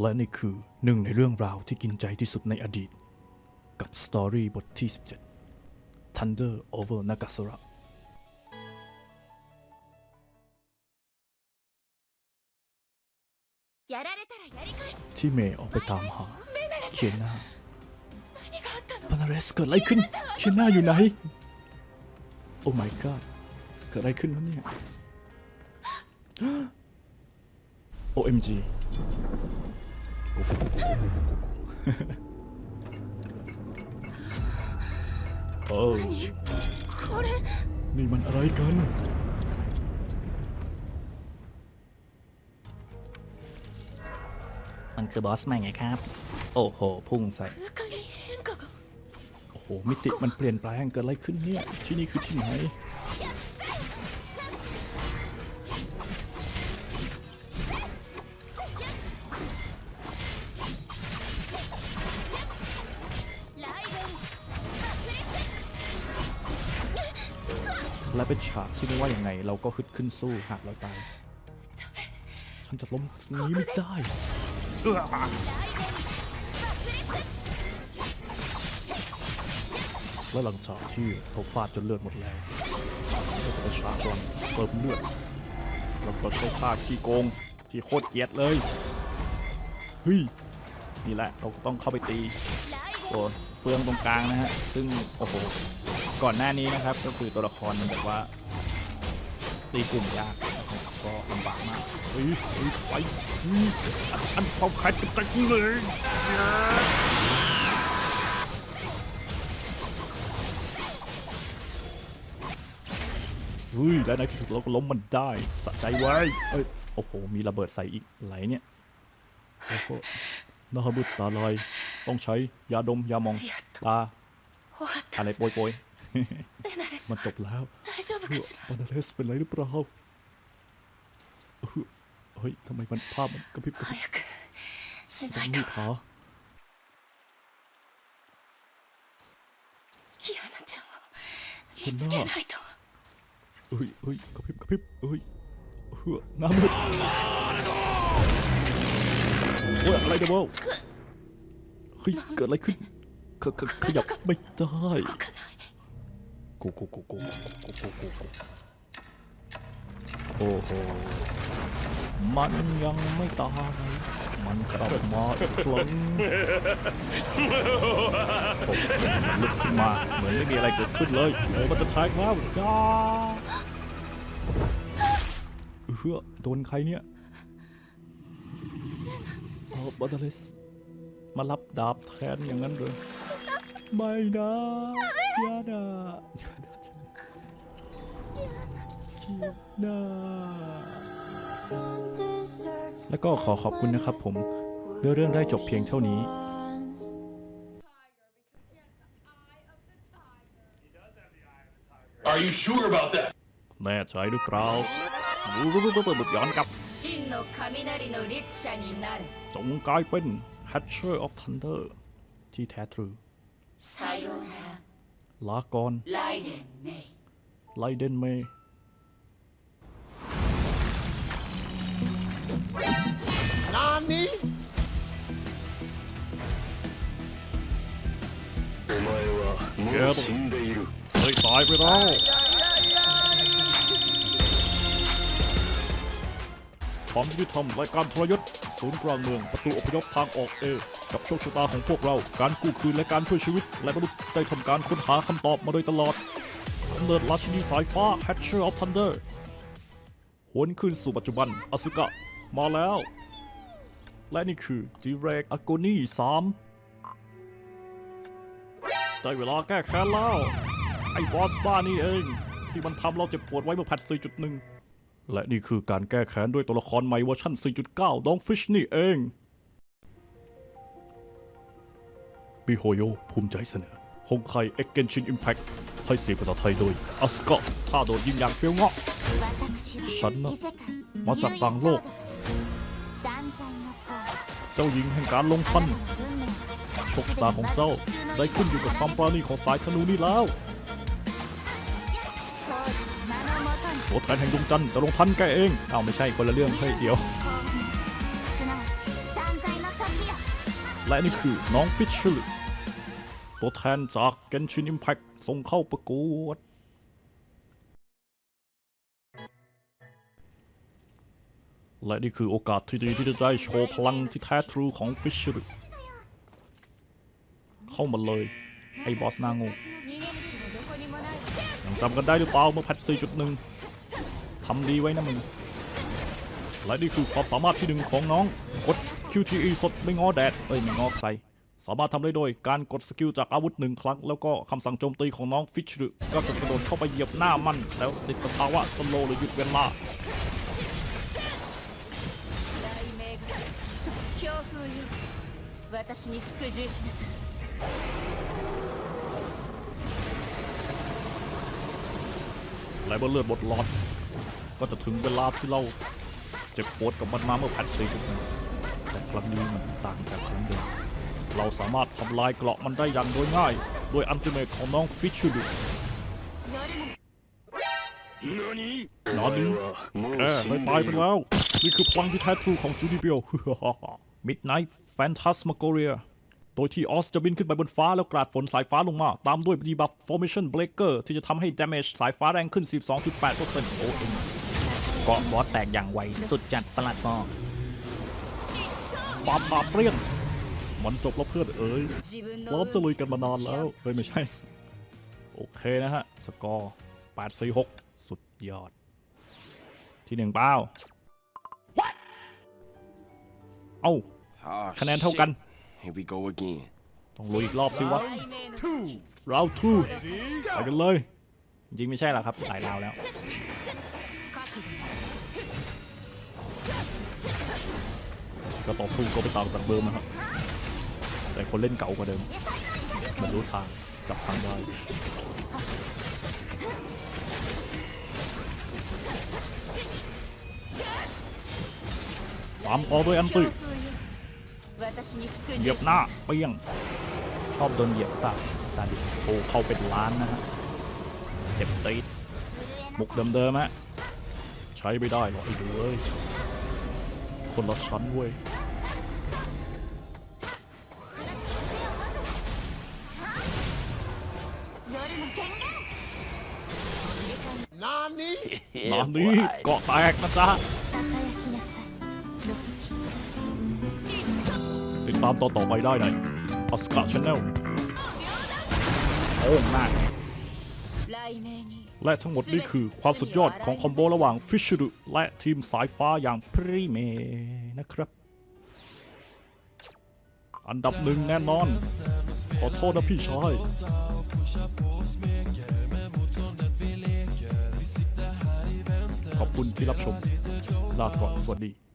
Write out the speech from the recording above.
และนี่คือหนึ่งในเรื่องราวที่กินใจที่สุดในอดีต กับสตอรี่บทที่ 17 Thunder over Nagasura ที่เมย์ออกไปตามหาเคียนาปานาเรสเกิดอะไรขึ้นเคียนาอยู่ไหน โอ้ my god เกิดอะไรขึ้นวะเนี่ย OMG โอ้โหโอ้ 何これ นี่มันอะไรกัน มันคือบอสใหม่ไงครับ โอ้โห พุ่งใส่ 空間に変化が โอ้โห มิติมันเปลี่ยนแปลงเกิดอะไรขึ้นเนี่ย ที่นี่คือที่ไหน และเป็นฉากที่ไม่ว่าอย่างไง เราก็ฮึดขึ้นสู้หากเราตาย ฉันจะล้มนี้ไม่ได้เอื้อและหลังจากที่เขาฟาดจนเลือดหมดแรงก็จะไปชาร์จก่อนเติมเลือดแล้วก็ใช้ท่าขี้โกงที่โคตรเกลียดเลยเฮ้ยนี่แหละเราต้องเข้าไปตีโอ้เฟืองตรงกลางนะฮะ ซึ่ง โอ้โห ก่อนหน้านี้นะครับ ก็คือตัวละครมันแบบว่าตีกลุ่มยากก็ลำบากมากเฮ้ยเฮ้ยไปอันเขาขาดจะตักเลยอุ้ยแล้วในที่สุดเราก็ล้มมันได้สะใจไว้เอ้ยโอ้โหมีระเบิดใส่อีกไหลเนี่ยแล้วก็นาฮบุตตาลอยต้องใช้ยาดมยามองตาอะไรโปยโปย มันจบแล้วมอนเทสเป็นไรหรือเปล่าเฮ้ยทำไมมันภาพมันกระพริบกระพริบต้องรีบหาฉันน่าเฮ้ยเฮ้ยกระพริบกระพริบเฮ้ยเฮ้อน้ำมืดโอ้ยอะไรเดนบอาเฮ้ยเกิดอะไรขึ้นขยับไม่ได้ กุกกุกกุกกุกกุกกุกกุกกุโอ้โหมันยังไม่ตาย มันกลับมาอีกครั้งผมันลุกขึ้นมาเหมือนไม่มีอะไรเกิดขึ้นเลยโอ้มันจะทายแล้วจ้าเฮ้อโดนใครเนี่ยเออบอตเลสมารับดาบแทนอย่างนั้นเลยไม่นะอย่านะ้แล้วก็ขอขอบคุณนะครับผมด้วยเรื่องได้จบเพียงเท่านี้ Are you sure about that? แน่ใจหรือเปล่าย้อนกลับจงกลายเป็น Hatcher of Thunder ที่แท้ทรูลากรไลเดนเมย์ お前はもう死んでいる เฮ้ยตายไปแล้วความยุติธรรมรายการทรยศศูนย์กลางเมืองประตูอพยพทางออกเอ กับโชคชะตาของพวกเรา การกู้คืนและการช่วยชีวิต และมนุษย์ได้ทำการค้นหาคำตอบมาโดยตลอดกำเนิดราชินีสายฟ้า Hatcher of Thunder หวนคืนสู่ปัจจุบันอสุกะ มาแล้ว และนี่คือ Direct Agony 3ได้เวลาแก้แค้นแล้ว ไอ้บอสบ้านี่เอง ที่มันทำเราเจ็บปวดไว้เมื่อแพท4.1 และนี่คือการแก้แค้นด้วยตัวละครใหม่เวอร์ชัน4.9 ดองฟิชนี่เองบิโฮโยภูมิใจเสนอฮงไคเอ็กเกนชินอิมแพคให้เสียงภาษาไทยโดยอัสกะท่าโดดยิงอย่างเฟี้ยวเงาะฉันนะมาจากต่างโลก เจ้าหญิงแห่งการลงทันโชคตาของเจ้าได้ขึ้นอยู่กับความปราณีของสายธนูนี่แล้วตัวแทนแห่งดวงจันทร์จะลงทันแกเองเอาไม่ใช่คนละเรื่องเฮ้ยเดียว และนี่คือน้องฟิชเชอร์ตัวแทนจากเกนชินอิมแพคส่งเข้าประกวด และนี่คือโอกาสที่ดีที่จะได้โชว์พลังที่แท้ทรูของฟิชเชอร์เข้ามาเลย ไอ้บอสน้างงจำกันได้หรือเปล่าเมื่อแพท4.1ทำดีไว้นะมึง และนี่คือความสามารถที่หนึ่งของน้อง กด QTE สดไม่งอแดดเอ้ยไม่งอใคร สามารถทำได้โดยการกดสกิลจากอาวุธหนึ่งครั้ง แล้วก็คำสั่งโจมตีของน้องฟิชเชอร์ก็จะกระโดดเข้าไปเหยียบหน้ามัน แล้วติดสภาวะสโลหรือหยุดเวลา よ私に服従しなさい และเมื่อเลือดหมดหลอด ก็จะถึงเวลาที่เราเจ็บปวดกับมันมาเมื่อแพท4.1แต่ครั้งนี้มันต่างจากครั้งเดิม เราสามารถทำลายเกราะมันได้อย่างโดยง่าย โดยอัลติเมทของน้องฟิชรึ 何 นอนนี้ もう แก 死 ไม่ ん ตาย で ไป いる แล้ว นี่คือพลังที่แท้ทรูของจูดิเบียล Midnight Phantasmagoria โดยที่ออสจะบินขึ้นไปบนฟ้าแล้วกราดฝนสายฟ้าลงมา ตามด้วยดีบัฟ Formation Breaker ที่จะทำให้ damage สายฟ้าแรงขึ้น 12.8% OM เกาะบอสแตกอย่างไว สุดจัดประหลัดมอปาปาเปรี้ยง มันจบแล้วเพื่อนเอ๋ยพร้อมจะลุยกันมานานแล้วเฮ้ยไม่ใช่ โอเคนะฮะ สกอร์ 8 4 6 สุดยอด ที่หนึ่งเป้าเอ้า คะแนนเท่ากันต้องลุยอีกรอบสิวะเราทูไปกันเลย จริงไม่ใช่หรอครับหายราวแล้ว ก็ต่อสู้ก็ไปตามจากเบิร์มนะครับ แต่คนเล่นเก่ากว่าเดิม มันรู้ทางจับทางได้ความพอด้วยอันตุย เหยียบหน้าเปี้ยงชอบโดนเหยียบซาตาดิโอเข้าเป็นล้านนะฮะเจ็บติดมุกเดิมๆฮะใช้ไม่ได้หรอไอ้ดูเอ้ยคนละชั้นเว้ยนานนี้นานนี้เกาะแตกนะจ๊ะ ดตามตอนต่อไปได้ในอสกาชแนลโออมาก และทั้งหมดนี่คือความสุดยอดของคอมโบระหว่างฟิชชูและทีมสายฟ้าอย่างพรีเมนะครับ อันดับหนึ่งแน่นอน ขอโทษนะพี่ชายขอบคุณที่รับชม ลาก่อนสวัสดี